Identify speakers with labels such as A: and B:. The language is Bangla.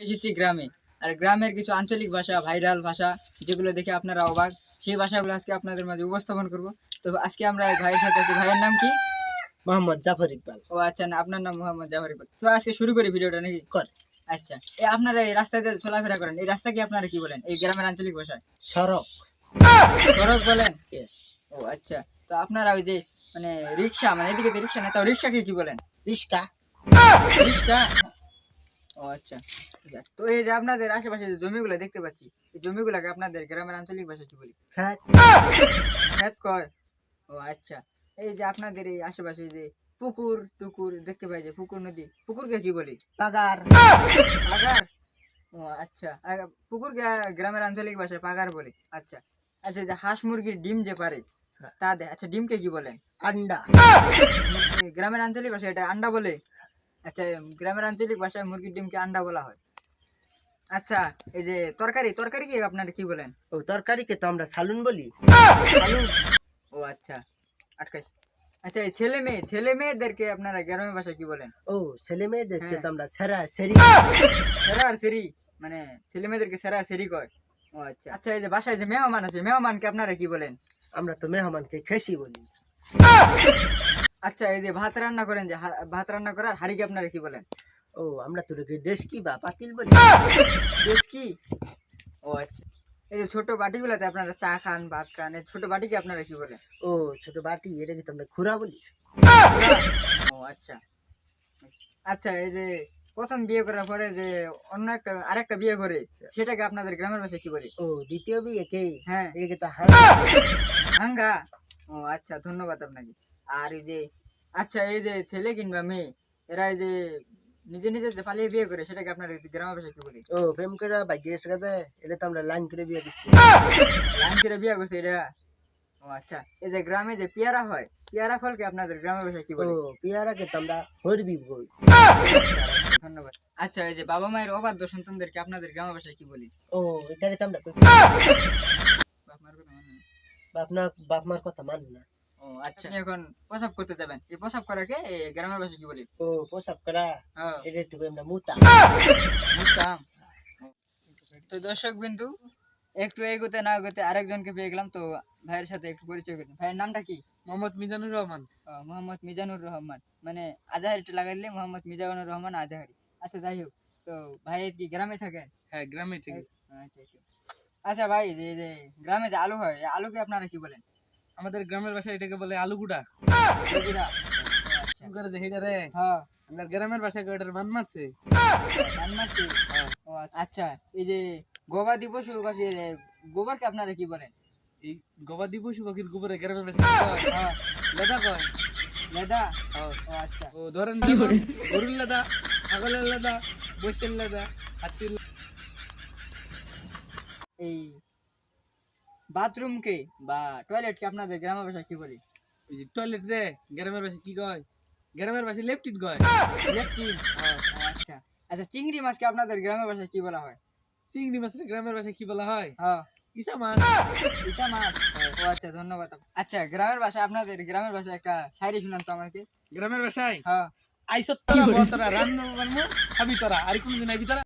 A: এসেছি গ্রামে। আর গ্রামের কিছু আঞ্চলিক ভাষা ভাইরাল ভাষা যেগুলো দেখে আপনারা অবাক সেই ভাষাগুলো আজকে আপনাদের মাঝে উপস্থাপন করব। তো আজকে আমরা ভাইয়ের সাথে আছি। ভাইয়ের নাম কি?
B: মোহাম্মদ জাফর ইকবাল।
A: ও আচ্ছা না আপনার নাম মোহাম্মদ জাফর ইকবাল। তো আজকে শুরু করি ভিডিওটা নাকি?
B: কর।
A: আচ্ছা এই আপনারা এই রাস্তাতে চলাফেরা করেন। এই রাস্তা কি আপনারা কি বলেন? এই গ্রামের আঞ্চলিক ভাষায়
B: সড়ক।
A: সড়ক বলেন? ও আচ্ছা তো আপনারা ওই যে মানে রিক্সা মানে এদিকে রিক্সা না তাও রিক্সাকে কি বলেন?
B: রিক্সা।
A: রিক্সা? ও আচ্ছা। তো এই যে আপনাদের আশেপাশে যে জমিগুলো দেখতে পাচ্ছি এই জমিগুলোকে আপনাদের গ্রামের আঞ্চলিক ভাষায় কি বলি?
B: হ্যাঁ
A: খেত কয়? ও আচ্ছা। এই যে আপনাদের এই আশেপাশে যে পুকুর টুকুর দেখতে পাই যে পুকুর নদী পুকুরকে কি বলি?
B: পাগার।
A: পাগার? ও আচ্ছা। পুকুরকে গ্রামের আঞ্চলিক ভাষায় পাগার বলে। আচ্ছা। আচ্ছা যে হাঁস মুরগির ডিম যে পারে তা দে আচ্ছা ডিমকে কি বলেন
B: আন্ডা।
A: গ্রামের আঞ্চলিক ভাষায় এটা আন্ডা বলে। আচ্ছা গ্রামের আঞ্চলিক ভাষায় মুরগির ডিমকে আন্ডা বলা হয়। আচ্ছা এই যে তরকারি তরকারি কি আপনারা কি বলেন?
B: ও তরকারিকে তো আমরা সালুন বলি।
A: ও আচ্ছা আটকাই। আচ্ছা এই ছেলে মেয়ে ছেলে মেয়েদেরকে আপনারা গ্রামের ভাষায় কি বলেন?
B: ও ছেলে মেয়েদেরকে
A: হ্যাঁ।
B: তো আমরা সেরা সেরি।
A: সেরা আর সেরি মানে ছেলে মেয়েদেরকে সেরা আর সেরি কয়। ও আচ্ছা। আচ্ছা এই যে বাসায় যে মেহমান আছে মেহমানকে আপনারা কি বলেন?
B: আমরা তো মেহমানকে খেসি বলি।
A: আচ্ছা এই যে ভাত রান্না করেন যে ভাত রান্না করার হাড়িকে আপনারা কি বলেন?
B: ও আমরা তো রেখে ডেস্কি বা পাতিল বলি?
A: বেশ কি? ও আচ্ছা। এই যে ছোট বাটিগুলোতে আপনারা চা খান ভাত খান এই ছোট বাটিকে আপনারা কি বলেন?
B: ও ছোট বাটি এটাকে তো আমরা খুরা বলি।
A: ও আচ্ছা। আচ্ছা এই যে প্রথম বিয়ে করার পরে যে অন্য একটা আরেকটা বিয়ে করে সেটাকে আপনাদের গ্রামের ভাষায় কি বলি?
B: ও দ্বিতীয় বিয়ে কে?
A: হ্যাঁ।
B: এটাকে তো
A: হাঙ্গা ও আচ্ছা ধন্যবাদ আপনাকে। আর এই যে আচ্ছা এই যে ছেলে কিংবা মেয়ে এরা এই যে নিজে নিজে যে পালিয়ে বিয়ে করে সেটাকে আপনার গ্রামের ভাষায় কি বলি?
B: ও প্রেম করে ভাগ্যে এসে গেছে এটা তো আমরা লাইন করে বিয়ে করছি।
A: লাইন করে বিয়ে করছে এটা? ও আচ্ছা এই যে গ্রামে যে পেয়ারা হয় পেয়ারা ফলকে আপনাদের গ্রামের ভাষায় কি
B: ও
A: বলি
B: পিয়ারাকে তো আমরা হরবি বই
A: ধন্যবাদ। আচ্ছা এই যে বাবা মায়ের অবাধ্য সন্তানদেরকে আপনাদের গ্রামের ভাষায় কি বলি?
B: ও এটারে তো আমরা কই।
A: বাপ মার কথা মনে নেই।
B: বাপ না বাপ মার কথা মান না।
A: ও আচ্ছা। এখন প্রসাব করতে যাবেন। এই প্রসাব করাকে গ্রামের ভাষায় কি বলি?
B: ও প্রসাব করা?
A: হ্যাঁ
B: এটা তো আমরা মুতা
A: বুঝতাম তো দর্শক বিন্দু একটু এগোতে না এগোতে আরেকজনকে পেয়ে গেলাম তো ভাইয়ের সাথে একটু পরিচয় করুন ভাইয়ের নামটা কি?
C: মোহাম্মদ মিজানুর রহমান।
A: মোহাম্মদ মিজানুর রহমান। মানে আজাহারিটা লাগাইলে মোহাম্মদ মিজানুর রহমান আজাহারি। আচ্ছা যাই হোক। তো ভাই কি গ্রামে থাকেন?
C: হ্যাঁ গ্রামে থেকে।
A: আচ্ছা আচ্ছা। ভাই যে গ্রামে যে আলু হয় আলুকে আপনারা কি বলেন?
C: আমাদের গ্রামের ভাষায় এটাকে বলে আলুগুড়া।
A: আচ্ছা।
C: করে যে রে।
A: হ্যাঁ।
C: গ্রামের ভাষায় ওটার মান মারছে?
A: ধান মারছি। ও, আচ্ছা। এই যে গবাদি পশু পাখির গোবরকে আপনারা কি বলেন?
C: এই গবাদি পশু পাখির গোবরে গ্রামের ভাষায়?
A: হ্যাঁ।
C: লেদা কয়।
A: লেদা?
C: হ্যাঁ।
A: ও আচ্ছা।
C: ও ধরেন গরুর লেদা ছাগলের লেদা বৈশের লেদা হাতির
A: এই বাথরুমকে বা টয়লেটকে আপনাদের গ্রামের ভাষায় কি বলি?
C: টয়লেট রে গ্রামের ভাষায় কি কয়? গ্রামের ভাষায় লেপটিন কয়?
A: ও আচ্ছা। আচ্ছা চিংড়ি মাছকে আপনাদের গ্রামের ভাষায় কি বলা হয়?
C: চিংড়ি মাছের গ্রামের ভাষায় কি বলা হয়?
A: হ্যাঁ।
C: ইসা মাছ।
A: ইসা মাছ? ও আচ্ছা ধন্যবাদ। আচ্ছা গ্রামের ভাষা আপনাদের গ্রামের ভাষায় একটা শায়রি শুনান তো আমাকে।
C: গ্রামের ভাষায়?
A: হ্যাঁ।
C: আইসত তোরা তোরা রান্না বান্না খাবি তোরা আর কোনদিন আইবি তোরা?